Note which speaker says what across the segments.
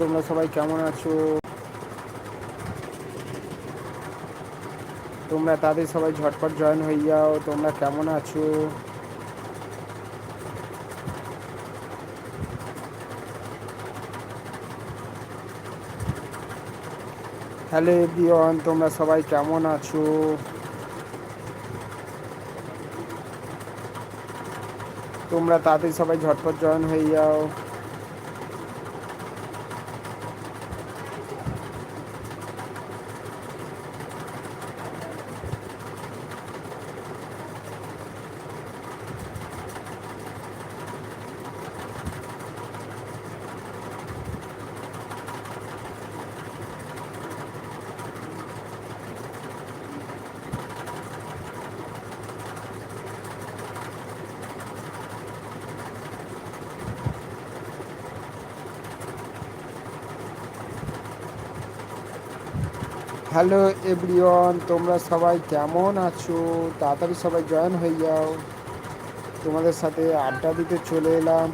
Speaker 1: তোমরা সবাই কেমন আছো? তোমরা তাদের সবাই ঝটপট জয়েন হয়ে যাও। তোমরা কেমন আছো? হ্যালো এভরিওয়ান তোমরা সবাই কেমন আছো? তোমরা তাদের সবাই ঝটপট জয়েন হয়ে যাও। হ্যালো এভরিওয়ান, তোমরা সবাই কেমন আছো? তাড়াতাড়ি সবাই জয়েন হয়ে যাও। তোমাদের সাথে আড্ডা দিতে চলে এলাম।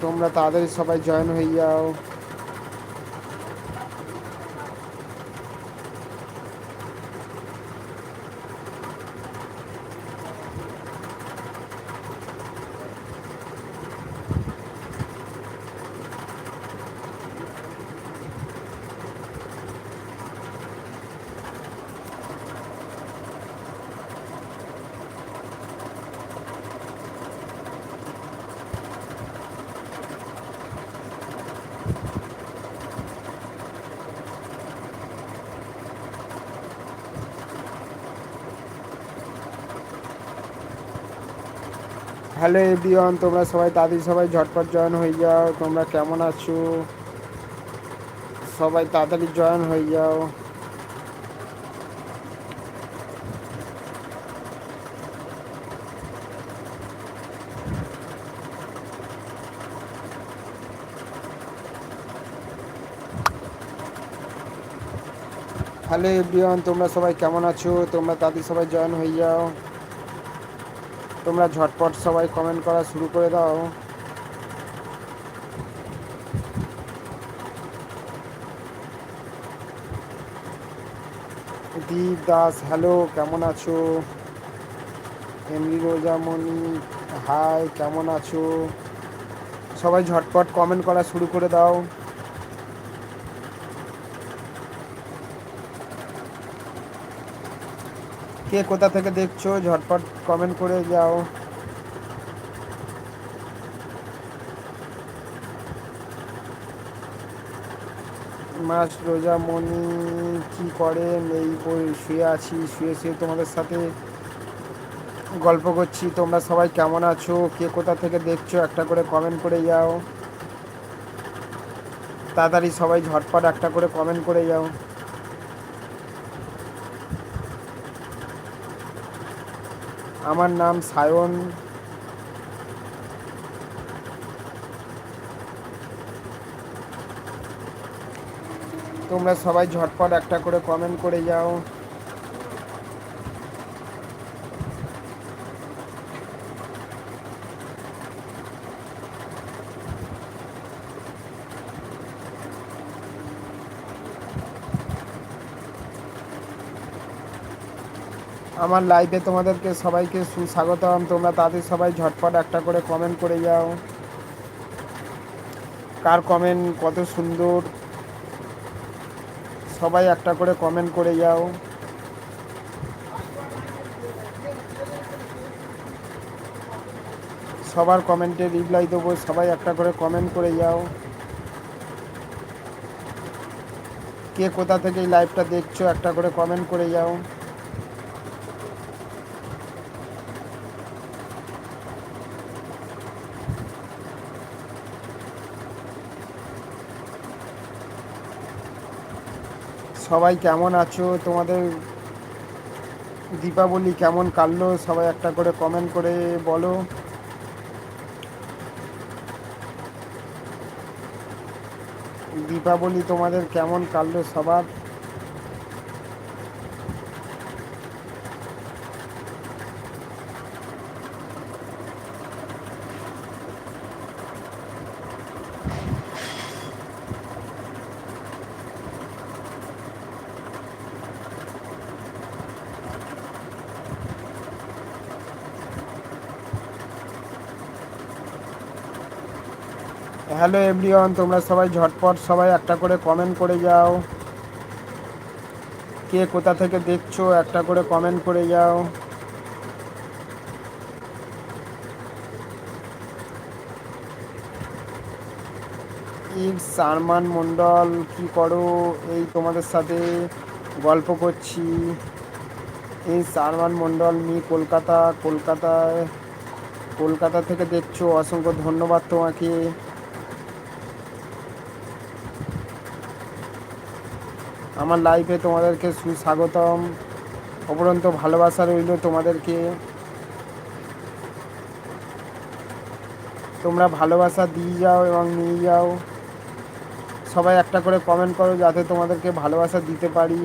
Speaker 1: তোমরা তাড়াতাড়ি সবাই জয়েন হয়ে যাও। হ্যালো এভরিওয়ান, তোমরা সবাই তাড়াতাড়ি সবাই ঝটপট জয়েন হয়ে যাও, তোমরা কেমন আছো? সবাই তাড়াতাড়ি জয়েন হয়ে যাও। হ্যালো এভরিওয়ান, তোমরা সবাই কেমন আছো? তোমরা তাদের সবাই জয়েন হয়ে যাও। তোমরা ঝটপট সবাই কমেন্ট করা শুরু করে দাও। দীপ দাস হ্যালো কেমন আছো? এমনি রোজামণি হাই কেমন আছো? সবাই ঝটপট কমেন্ট করা শুরু করে দাও। কে কোথা থেকে দেখছ, ঝটপট কমেন্ট করে যাও। মাস রোজামণি কি করে এই বই, শুয়ে আছি, শুয়ে শুয়ে তোমাদের সাথে গল্প করছি। তোমরা সবাই কেমন আছো, কে কোথা থেকে দেখছ, একটা করে কমেন্ট করে যাও। তাড়াতাড়ি সবাই ঝটপট একটা করে কমেন্ট করে যাও। আমার নাম সায়ন। তোমরা সবাই ঝটপট একটা করে কমেন্ট করে যাও। আমার লাইভে তোমাদেরকে সবাইকে সুস্বাগতম। তোমরা তাদের সবাই ঝটপট একটা করে কমেন্ট করে যাও। কার কমেন্ট কত সুন্দর? সবাই একটা করে কমেন্ট করে যাও। সবার কমেন্টে রিপ্লাই দেবো, সবাই একটা করে কমেন্ট করে যাও। কে কোথা থেকে লাইভটা দেখছ, একটা করে কমেন্ট করে যাও। সবাই কেমন আছো? তোমাদের দীপাবলি কেমন কাটলো? সবাই একটা করে কমেন্ট করে বলো। দীপাবলি তোমাদের কেমন কাটলো সবার? হ্যালো এভরিওয়ান, তোমরা সবাই ঝটপট সবাই একটা করে কমেন্ট করে যাও। কে কোথা থেকে দেখছ, একটা করে কমেন্ট করে যাও। সারমান মণ্ডল, কি করো? এই তোমাদের সাথে গল্প করছি। এই সারমান মণ্ডল, মি কলকাতা, কলকাতায়, কলকাতা থেকে দেখছ। অসংখ্য ধন্যবাদ তোমাকে। আমার লাইফে তোমাদেরকে সুস্বাগতম। অপরন্ত ভালোবাসা রইল তোমাদেরকে। তোমরা ভালোবাসা দিয়ে যাও এবং নিয়ে যাও। সবাই একটা করে কমেন্ট করো যাতে তোমাদেরকে ভালোবাসা দিতে পারি।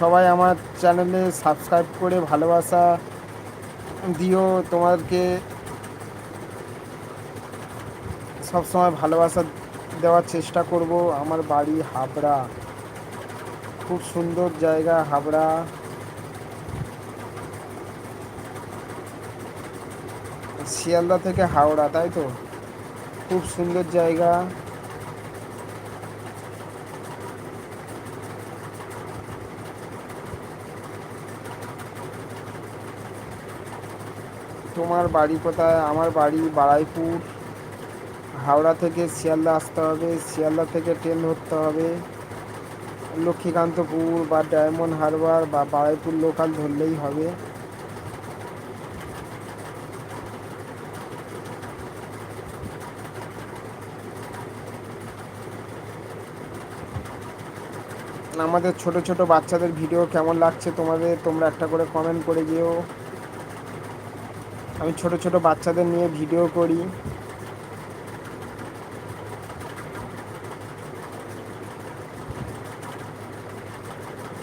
Speaker 1: সবাই আমার চ্যানেলে সাবস্ক্রাইব করে ভালোবাসা দিও তোমাদেরকে। সবসময় ভালোবাসা দেওয়ার চেষ্টা করব। আমার বাড়ি হাবড়া। খুব সুন্দর জায়গা হাবড়া। শিয়ালদা থেকে হাওড়া, তাই তো? খুব সুন্দর জায়গা। তোমার বাড়ি কোথায়? আমার বাড়ি বারাইপুর। হাওড়া থেকে শিয়ালদা আসতে হবে, শিয়ালদা থেকে ট্রেন ধরতে হবে। লক্ষ্মীকান্তপুর বা ডায়মন্ড হারবার বা বারাইপুর লোকাল ধরলেই হবে। আমাদের ছোট ছোট বাচ্চাদের ভিডিও কেমন লাগছে তোমাদের, তোমরা একটা করে কমেন্ট করে যেও আমি ছোট ছোট বাচ্চাদের নিয়ে ভিডিও করি।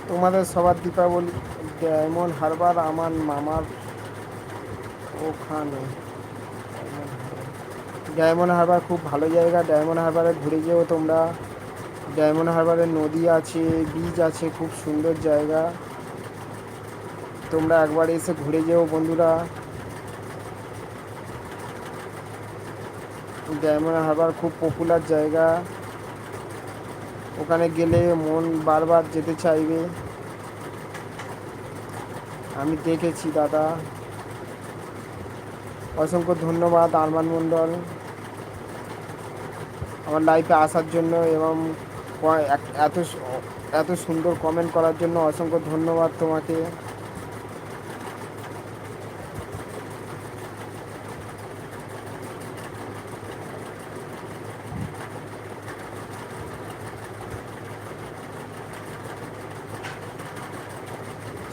Speaker 1: তোমাদের সবার দীপাবলি, ডায়মন্ড হারবার আমার মামার ওখানে। ডায়মন্ড হারবার খুব ভালো জায়গা, ডায়মন্ড হারবারে ঘুরে যেও তোমরা। ডায়মন্ড হারবারে নদী আছে বিচ আছে, খুব সুন্দর জায়গা। তোমরা একবার এসে ঘুরে যেও বন্ধুরা। ডায়মন্ড হারবার খুব পপুলার জায়গা। ওখানে গেলে মন বারবার যেতে চাইবে। আমি দেখেছি, দাদা। অসংখ্য ধন্যবাদ, আরমান মণ্ডল। আমার লাইফে আসার জন্য এবং এত এত সুন্দর কমেন্ট করার জন্য অসংখ্য ধন্যবাদ তোমাকে।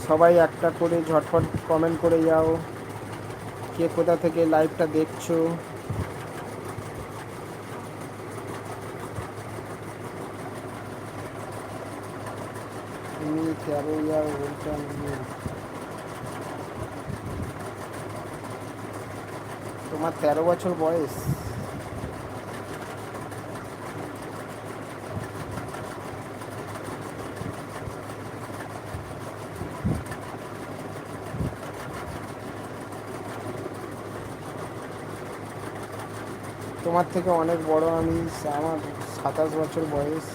Speaker 1: সবাই একটা করে ঝটফট কমেন্ট করে যাও। কে কোথা থেকে লাইভটা দেখছ? তুমি তেরো ইয়ার ওল্ড তোমার তেরো বছর বয়স। তোমার থেকে অনেক বড় আমি আমার সাতাশ বছর বয়স।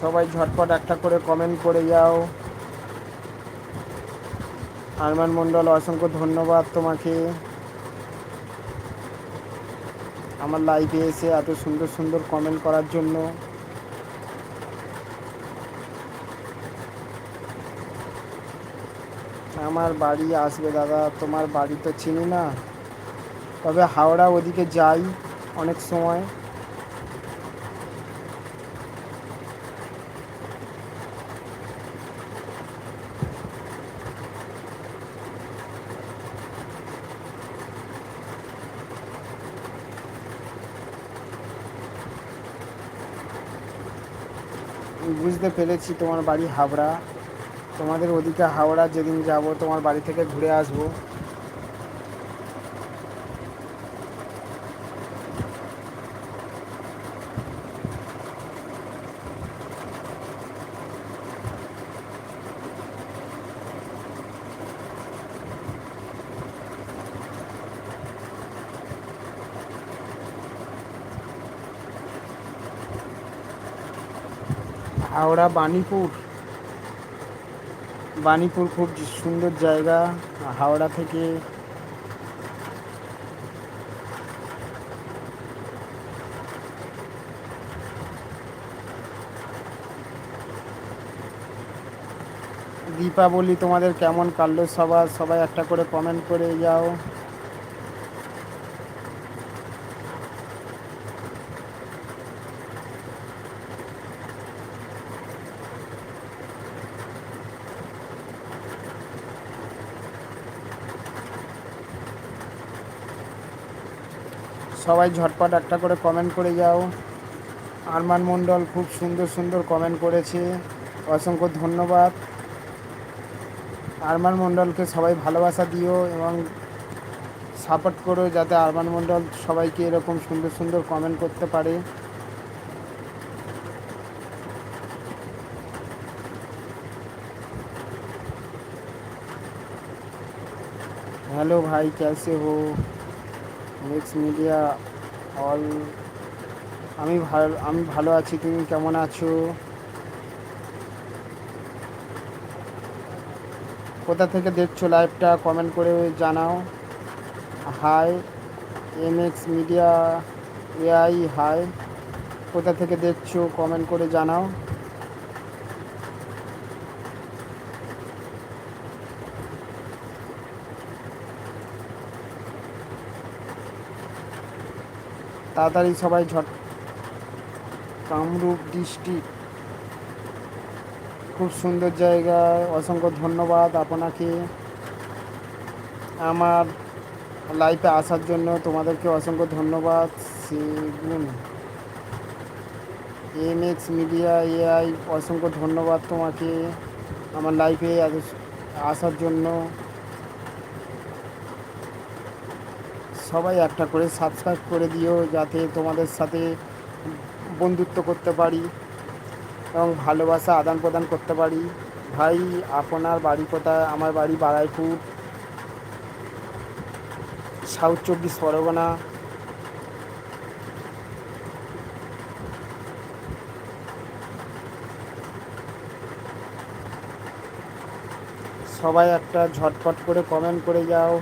Speaker 1: সবাই ঝটপট একটা করে কমেন্ট করে যাও। আরমান মণ্ডল, অসংখ্য ধন্যবাদ তোমাকে। আমার লাইভে এসে এত সুন্দর সুন্দর কমেন্ট করার জন্য। আমার বাড়ি আসবে দাদা, তোমার বাড়ি তো চিনি না। তবে হাওড়া ওদিকে যাই অনেক সময়। বুঝতে পেরেছি, তোমার বাড়ি হাওড়া। তোমাদের ওদিকে হাওড়া, যেদিন যাব তোমার বাড়ি থেকে ঘুরে আসব। হাওড়া বাণীপুর। বাণীপুর খুব সুন্দর জায়গা, হাওড়া থেকে। দীপাবলি তোমাদের কেমন কাটলো? সবার সবাই একটা করে কমেন্ট করে যাও। সবাই ঝটপট একটা করে কমেন্ট করে যাও আরমান মণ্ডল খুব সুন্দর সুন্দর কমেন্ট করেছে অসংখ্য ধন্যবাদ আরমান মণ্ডলকে সবাই ভালোবাসা দিও এবং সাপোর্ট করো যাতে আরমান মণ্ডল সবাইকে এরকম সুন্দর সুন্দর কমেন্ট করতে পারে हेलो भाई कैसे हो মিক্স মিডিয়া অল আমি ভালো আমি ভালো আছি, তুমি কেমন আছো? কোথা থেকে দেখছ লাইভটা কমেন্ট করে জানাও। Hi M X media AI hi কোথা থেকে দেখছ কমেন্ট করে জানাও। তাড়াতাড়ি সবাই ঝট কামরূপ ডিস্ট্রিক্ট খুব সুন্দর জায়গায় অসংখ্য ধন্যবাদ আপনাকে। আমার লাইফে আসার জন্য তোমাদেরকে অসংখ্য ধন্যবাদ। সেগুন এম এক্স মিডিয়া এআই অসংখ্য ধন্যবাদ তোমাকে। আমার লাইফে আসার জন্য। সবাই একটা করে সাবস্ক্রাইব করে দিও যাতে তোমাদের সাথে বন্ধুত্ব করতে পারি এবং ভালোবাসা আদান প্রদান করতে পারি। ভাই, আপনার বাড়ি কোথায়? আমার বাড়ি বারাইপুর। সাউথ চব্বিশ পরগনা। সবাই একটা ঝটপট করে কমেন্ট করে যাও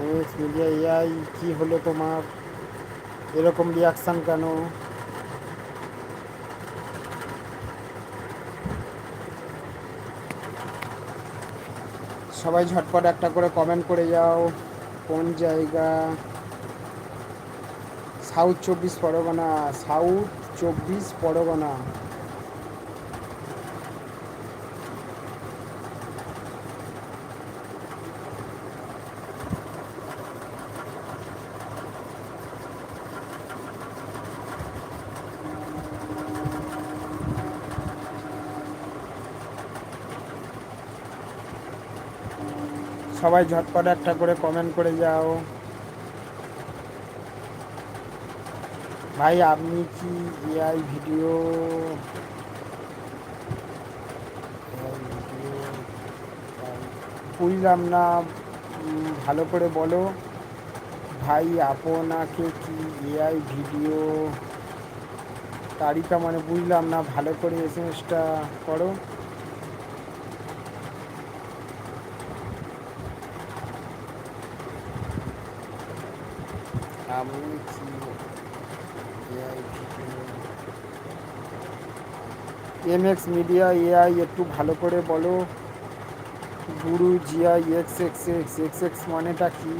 Speaker 1: এমএক্স এআই কী হলো তোমার? এরকম রিয়াকশান কেন? সবাই ঝটপট একটা করে কমেন্ট করে যাও, কোন জায়গা? সাউথ চব্বিশ পরগনা, সাউথ চব্বিশ পরগনা। সবাই ঝটপট একটা করে কমেন্ট করে যাও। ভাই, আপনি কি এআই ভিডিও বুঝলাম না ভালো করে বলো। ভাই, আপনাকে কি এআই ভিডিও তারিখটা মানে বুঝলাম না, ভালো করে এস করো। এম এক্স মিডিয়া এআই একটু ভালো করে বলো। গুরু Zia X X X X X মানেটা কি?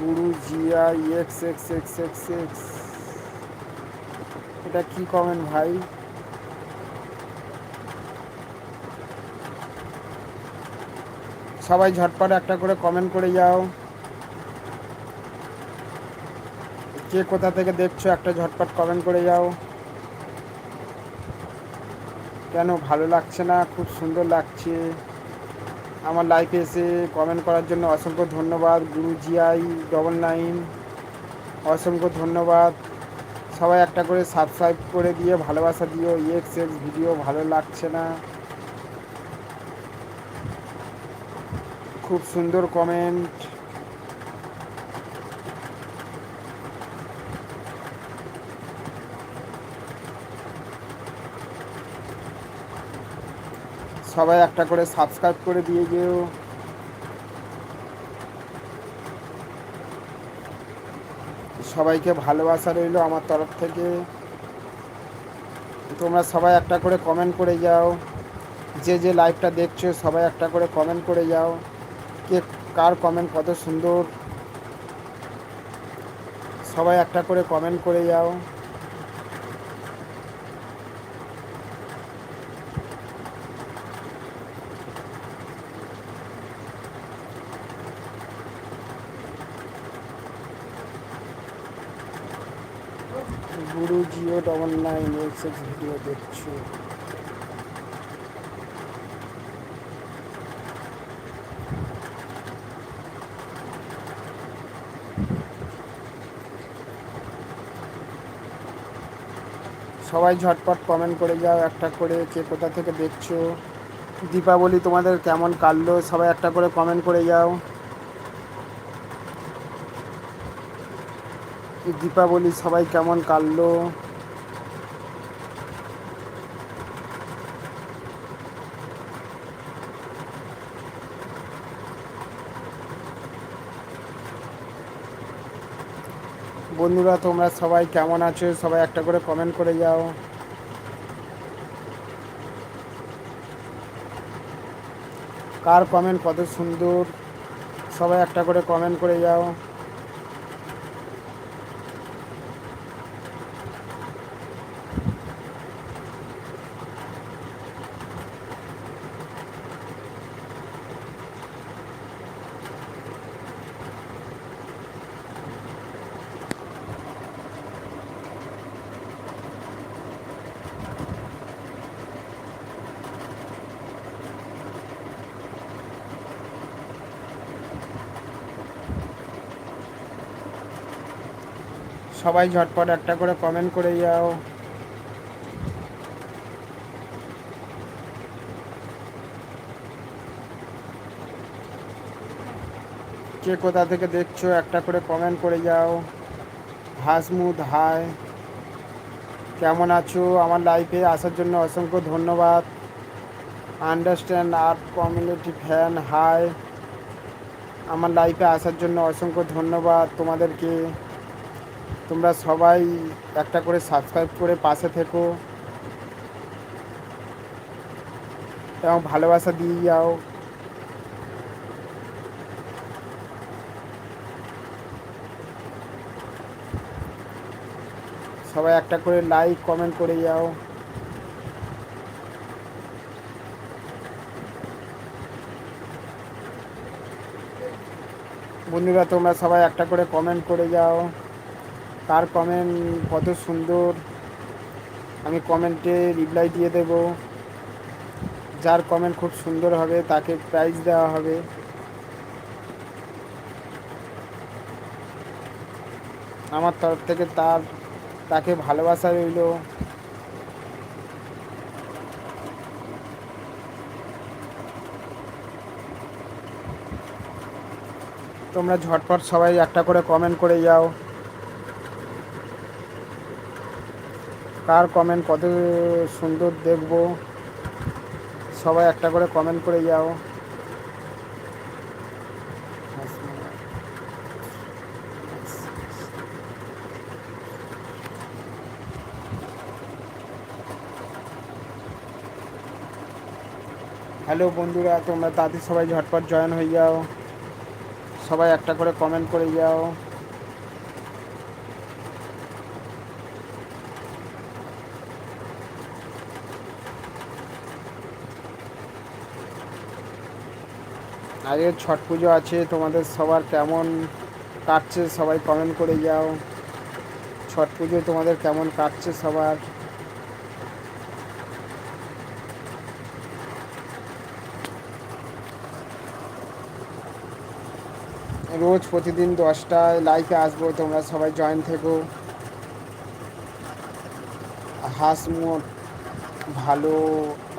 Speaker 1: গুরু Zia X X X X X এটা কি কমেন্ট ভাই? সবাই ঝটপট একটা করে কমেন্ট করে যাও। কে কোথা থেকে দেখছ, একটা ঝটপট কমেন্ট করে যাও। কেন ভালো লাগছে না? খুব সুন্দর লাগছে। আমার লাইফে এসে কমেন্ট করার জন্য অসংখ্য ধন্যবাদ, গুরু জিআই ডবল নাইন অসংখ্য ধন্যবাদ। সবাই একটা করে সাবস্ক্রাইব করে দিয়ে ভালোবাসা দিও এক্স এক্স ভিডিও ভালো লাগছে না। খুব সুন্দর কমেন্ট সবাই একটা করে সাবস্ক্রাইব করে দিয়ে যেও। সবাইকে ভালোবাসা রইল আমার তরফ থেকে। তোমরা সবাই একটা করে কমেন্ট করে যাও। যে যে লাইভটা দেখছ সবাই একটা করে কমেন্ট করে যাও। কে কার কমেন্ট কত সুন্দর। সবাই একটা করে কমেন্ট করে যাও। গুরু Jio double nine X X video দেখছ। সবাই ঝটপট কমেন্ট করে যাও, একটা করে কে কোথা থেকে দেখছ। দীপাবলি তোমাদের কেমন কাটলো, সবাই একটা করে কমেন্ট করে যাও। দীপাবলি সবাই কেমন কাটলো। বন্ধুরা, তোমরা সবাই কেমন আছো? সবাই একটা করে কমেন্ট করে যাও। কার কমেন্ট কত সুন্দর? সবাই একটা করে কমেন্ট করে যাও। সবাই ঝটপট একটা করে কমেন্ট করে যাও। কে কোথা থেকে দেখছ, একটা করে কমেন্ট করে যাও। হাসমুদ হাই কেমন আছো? আমার লাইফে আসার জন্য অসংখ্য ধন্যবাদ। Understand art community fan hi আমার লাইফে আসার জন্য অসংখ্য ধন্যবাদ তোমাদেরকে। তোমরা সবাই একটা করে সাবস্ক্রাইব করে পাশে থেকো। এবং ভালোবাসা দিয়ে যাও। সবাই একটা করে লাইক কমেন্ট করে যাও। বন্ধুরা, তোমরা সবাই একটা করে কমেন্ট করে যাও। কার কমেন্ট কত সুন্দর। আমি কমেন্টে রিপ্লাই দিয়ে দেব। যার কমেন্ট খুব সুন্দর হবে, তাকে প্রাইজ দেওয়া হবে। আমার তরফ থেকে তার, তাকে ভালোবাসা রইল। তোমরা ঝটপট সবাই একটা করে কমেন্ট করে যাও। কার কমেন্ট কত সুন্দর দেখব? সবাই একটা করে কমেন্ট করে যাও। হ্যালো বন্ধুরা, তোমরা তাড়াতাড়ি সবাই ঝটপট জয়েন হয়ে যাও। সবাই একটা করে কমেন্ট করে যাও। আগে ছট পুজো আছে, তোমাদের সবার কেমন কাটছে সবাই কমেন্ট করে যাও। ছট পুজো তোমাদের কেমন কাটছে সবার? রোজ প্রতিদিন দশটায় লাইকে আসব, তোমরা সবাই জয়েন থেকো। হাসমোট ভালো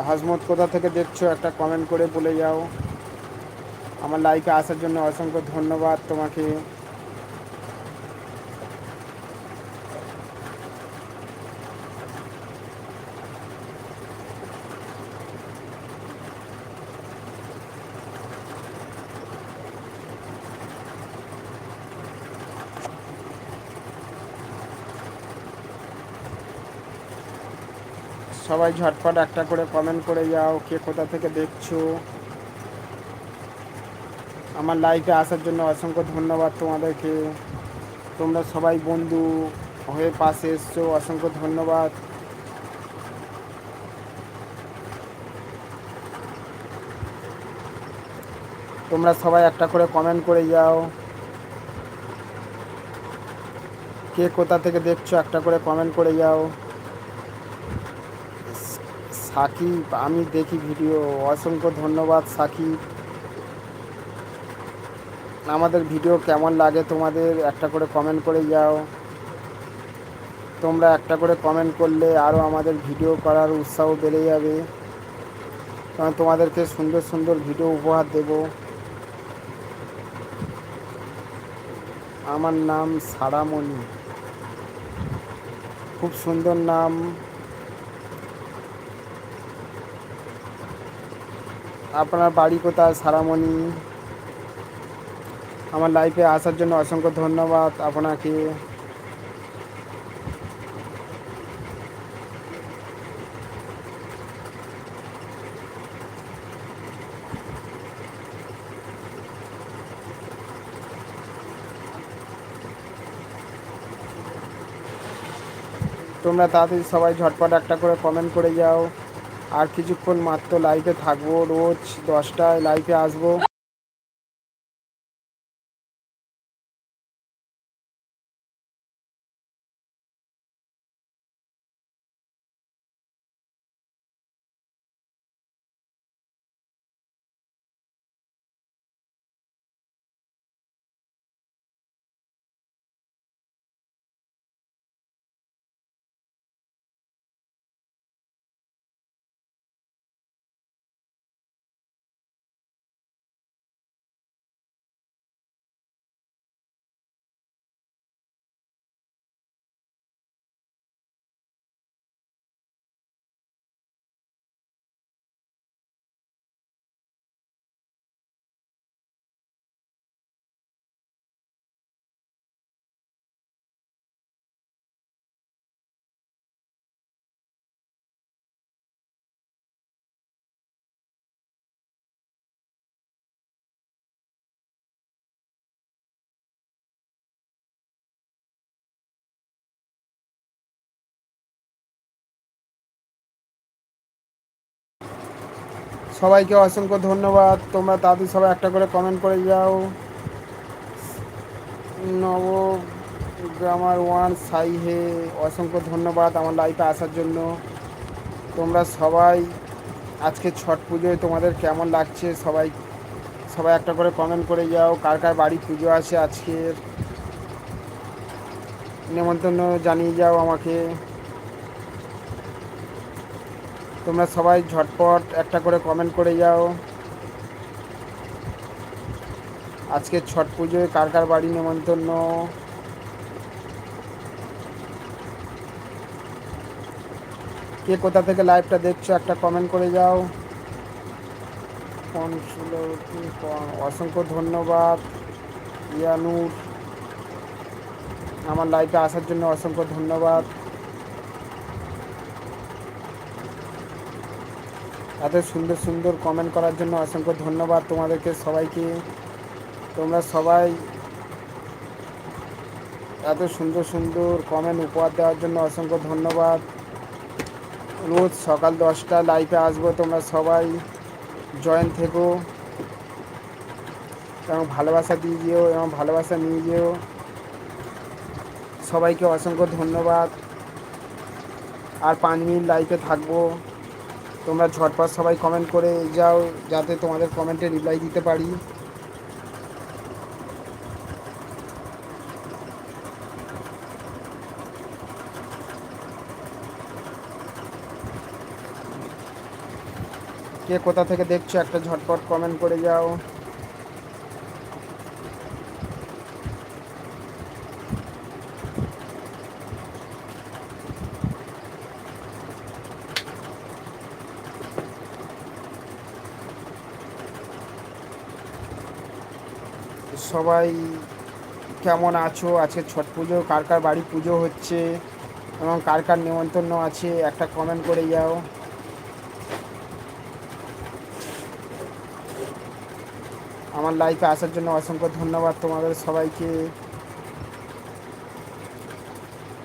Speaker 1: হাসমোট কোথা থেকে দেখছ? একটা কমেন্ট করে বলে যাও। আমার লাইফে আসার জন্য অসংখ্য ধন্যবাদ তোমাকে। সবাই ঝটপট একটা করে কমেন্ট করে যাও, কে কোথা থেকে দেখছ। আমার লাইফে আসার জন্য অসংখ্য ধন্যবাদ তোমাদেরকে। তোমরা সবাই বন্ধু হয়ে পাশে এসছো, অসংখ্য ধন্যবাদ। তোমরা সবাই একটা করে কমেন্ট করে যাও। কে কোথা থেকে দেখছ একটা করে কমেন্ট করে যাও। সাকিব, আমি দেখি ভিডিও অসংখ্য ধন্যবাদ, সাকিব। আমাদের ভিডিও কেমন লাগে তোমাদের একটা করে কমেন্ট করে যাও। তোমরা একটা করে কমেন্ট করলে আরও আমাদের ভিডিও করার উৎসাহ বেড়ে যাবে। কারণ তোমাদেরকে সুন্দর সুন্দর ভিডিও উপহার দেব। আমার নাম সারামণি। খুব সুন্দর নাম। আপনার বাড়ি কোথায় সারামণি? আমার লাইফে আসার জন্য অসংখ্য ধন্যবাদ আপনাকে। তোমরা তাড়াতাড়ি সবাই ঝটপট একটা করে কমেন্ট করে যাও। আর কিছুক্ষণ মাত্র লাইভে থাকব, রোজ দশটায় লাইভে আসব। সবাইকে অসংখ্য ধন্যবাদ। তোমরা তাদের সবাই একটা করে কমেন্ট করে যাও। নব গ্রামার ওয়ান সাই হে অসংখ্য ধন্যবাদ আমার লাইফে আসার জন্য। তোমরা সবাই আজকে ছট পুজোয় তোমাদের কেমন লাগছে? সবাই সবাই একটা করে কমেন্ট করে যাও। কার কার বাড়ি পুজো আছে আজকের? নেমন্তন্ন জানিয়ে যাও আমাকে। তোমরা সবাই ঝটপট একটা করে কমেন্ট করে যাও। আজকে ছট পুজোয় কার কার বাড়ি নেমন্তন্ন? কে কোথা থেকে লাইভটা দেখছ একটা কমেন্ট করে যাও। অসংখ্য ধন্যবাদ, ইয়ানুর। আমার লাইভে আসার জন্য অসংখ্য ধন্যবাদ। এত সুন্দর সুন্দর কমেন্ট করার জন্য অসংখ্য ধন্যবাদ তোমাদেরকে সবাইকে। তোমরা সবাই এত সুন্দর সুন্দর কমেন্ট উপহার দেওয়ার জন্য অসংখ্য ধন্যবাদ। রোজ সকাল দশটা লাইভে আসব তোমরা সবাই। জয়েন থেকো। এবং ভালোবাসা দিয়ে যেও এবং ভালোবাসা নিয়ে যেও। সবাইকে অসংখ্য ধন্যবাদ। আর পাঁচ মিনিট লাইভে থাকব। তোমরা ঝটপট সবাই কমেন্ট করে যাও, যাতে তোমাদের কমেন্টে রিপ্লাই দিতে পারি। কে কোথা থেকে দেখছ, একটা ঝটপট কমেন্ট করে যাও। সবাই কেমন আছো? আজকে ছট পুজো, কার কার বাড়ি পুজো হচ্ছে এবং কার কার নিমন্ত্রণ আছে একটা কমেন্ট করে যাও। আমার লাইফে আসার জন্য অসংখ্য ধন্যবাদ তোমাদের সবাইকে।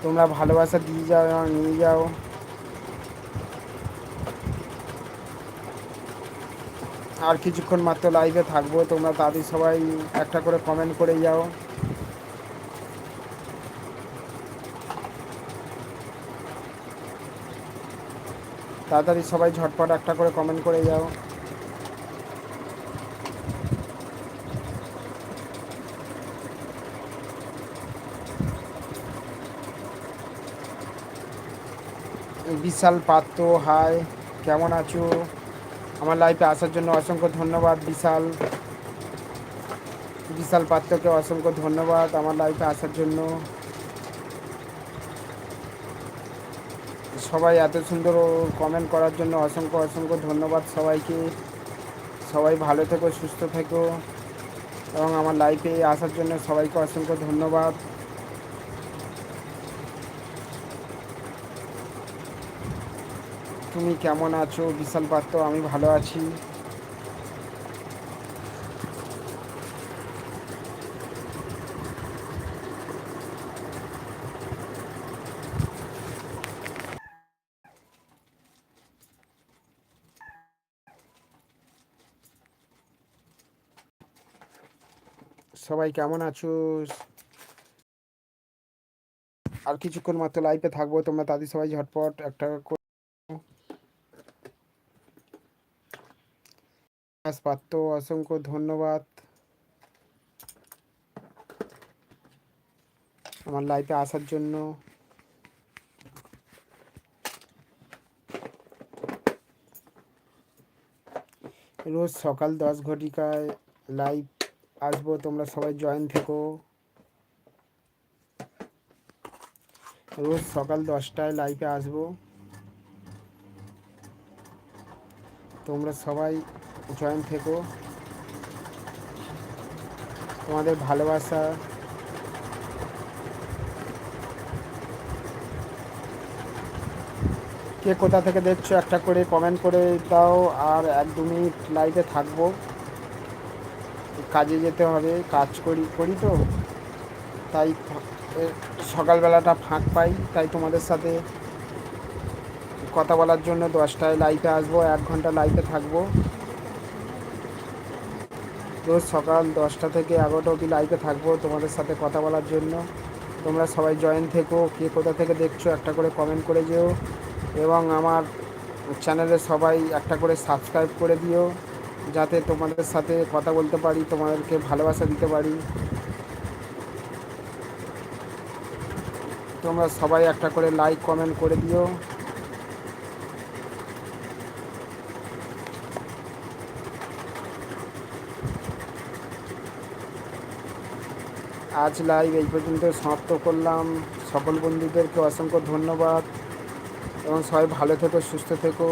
Speaker 1: তোমরা ভালোবাসা দিয়ে যাও এবং নিয়ে যাও। আর কিছুক্ষণ মাত্র লাইভে থাকব। তোমরা তাদের সবাই একটা করে কমেন্ট করে যাও। তাড়াতাড়ি সবাই ঝটপট একটা করে কমেন্ট করে যাও। বিশাল পাত্র হাই কেমন আছো? আমার লাইফে আসার জন্য অসংখ্য ধন্যবাদ, বিশাল বিশাল পাত্রকে অসংখ্য ধন্যবাদ আমার লাইফে আসার জন্য। সবাই এত সুন্দর কমেন্ট করার জন্য অসংখ্য অসংখ্য ধন্যবাদ সবাইকে। সবাই ভালো থেকো, সুস্থ থেকো। এবং আমার লাইফে আসার জন্য সবাইকে অসংখ্য ধন্যবাদ। তুমি কেমন আছো? বিশাল পাত্র, আমি ভালো আছি। সবাই কেমন আছো? আর কিছুক্ষণ মাত্র লাইভে থাকব, তোমরা তাদের সবাই ঝটপট একটা পাত্র অসংখ্য ধন্যবাদ আমার লাইফে আসার জন্য রোজ সকাল দশ ঘটিকায় লাইভ আসব তোমরা সবাই জয়েন থেকো রোজ সকাল দশটায় লাইভে আসব তোমরা সবাই জয়েন থেকো। তোমাদের ভালোবাসা। কে কোথা থেকে দেখছ একটা করে কমেন্ট করে দাও, আর এক দু মিনিট লাইভে থাকব। কাজে যেতে হবে, কাজ করি করি তো। তাই সকালবেলাটা ফাঁক পাই, তাই তোমাদের সাথে কথা বলার জন্য দশটায় লাইভে আসব, এক ঘণ্টা লাইভে থাকব। রোজ সকাল দশটা থেকে এগারোটা অবধি লাইভে থাকব তোমাদের সাথে কথা বলার জন্য। তোমরা সবাই জয়েন থেকো, কে কোথা থেকে দেখছ একটা করে কমেন্ট করে যেও। এবং আমার চ্যানেলে সবাই একটা করে সাবস্ক্রাইব করে দিও, যাতে তোমাদের সাথে কথা বলতে পারি, তোমাদেরকে ভালোবাসা দিতে পারি। তোমরা সবাই একটা করে লাইক কমেন্ট করে দিও। আজ লাইভ এই পর্যন্ত সমাপ্ত করলাম। সকল বন্ধুদেরকে অসংখ্য ধন্যবাদ এবং সবাই ভালো থেকো, সুস্থ থেকো।